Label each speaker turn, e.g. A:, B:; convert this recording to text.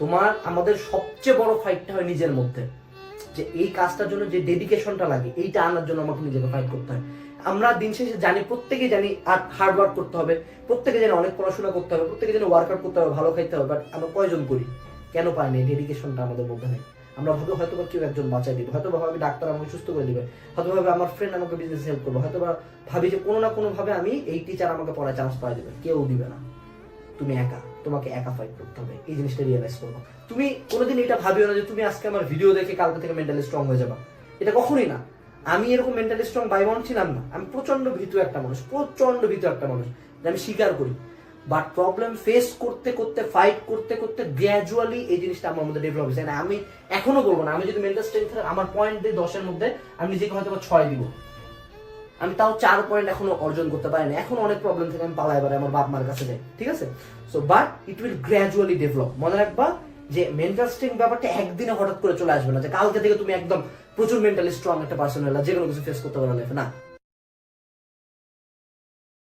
A: তোমার, আমাদের সবচেয়ে বড় ফাইটটা হয় নিজের মধ্যে। যে এই কাজটার জন্য যে ডেডিকেশনটা লাগে, এইটা আনার জন্য আমাকে নিজেকে ফাইট করতে হয়। আমরা দিন শেষে জানি প্রত্যেকে জানি হার্ড ওয়ার্ক করতে হবে। প্রত্যেকে জানি অনেক পড়াশোনা করতে হবে, প্রত্যেকে জানি ওয়ার্কআউট করতে হবে, ভালো খাইতে হবে বাট আমরা কয়জন করি? কেন পাই না ডেডিকেশনটা আমাদের মধ্যে নেই? আমরা ভাবে হয়তো বা কেউ একজন বাঁচাই দিবে হয়তো ভাবি ডাক্তার আমাকে সুস্থ করে দিবে হয়তো ভাবে আমার ফ্রেন্ড আমাকে বিজনেস হেল্প করবে হয়তো বা ভাবি যে কোনো না কোনোভাবে আমি এই টিচার আমাকে পড়ায় চান্স পাই দেবে কেউ দিবে না। তুমি একা, তোমাকে একা ফাইট করতে হবে। এই জিনিসটা রিয়েলাইজ করব। তুমি কোনোদিন এটা ভাবিও না যে তুমি আজকে আমার ভিডিও দেখে কালকে থেকে মেন্টালি স্ট্রং হয়ে যাবা। এটা কখনোই না। আমি এরকম মেন্টালি স্ট্রং বাই ওয়ান ছিলাম না। আমি প্রচণ্ড ভীতু একটা মানুষ প্রচণ্ড ভীতু একটা মানুষ, যে আমি স্বীকার করি। বাট প্রবলেম ফেস করতে করতে ফাইট করতে করতে গ্র্যাজুয়ালি এই জিনিসটা আমার মধ্যে ডেভেলপ হয়েছে। আমি এখনও বলব না, আমি যদি মেন্টাল স্ট্রেংথ আমার পয়েন্ট দিই দশের মধ্যে, আমি নিজেকে হয়তো ছয় দিব। আমি তাও চার পয়েন্ট এখনও অর্জন করতে পারি না এখন অনেক প্রবলেম থেকে আমি পালাই এবারে আমার বাপ মার কাছে যাই, ঠিক আছে? So but it will gradually develop মনে রাখবা যে মেন্টাল স্ট্রেংথ ব্যাপারটা একদিনে হঠাৎ করে চলে আসবে না, যে কালকে থেকে তুমি একদম প্রচুর মেন্টালি স্ট্রং একটা পার্সন যে কোনো কিছু ফেস করতে পারো লাইফে না?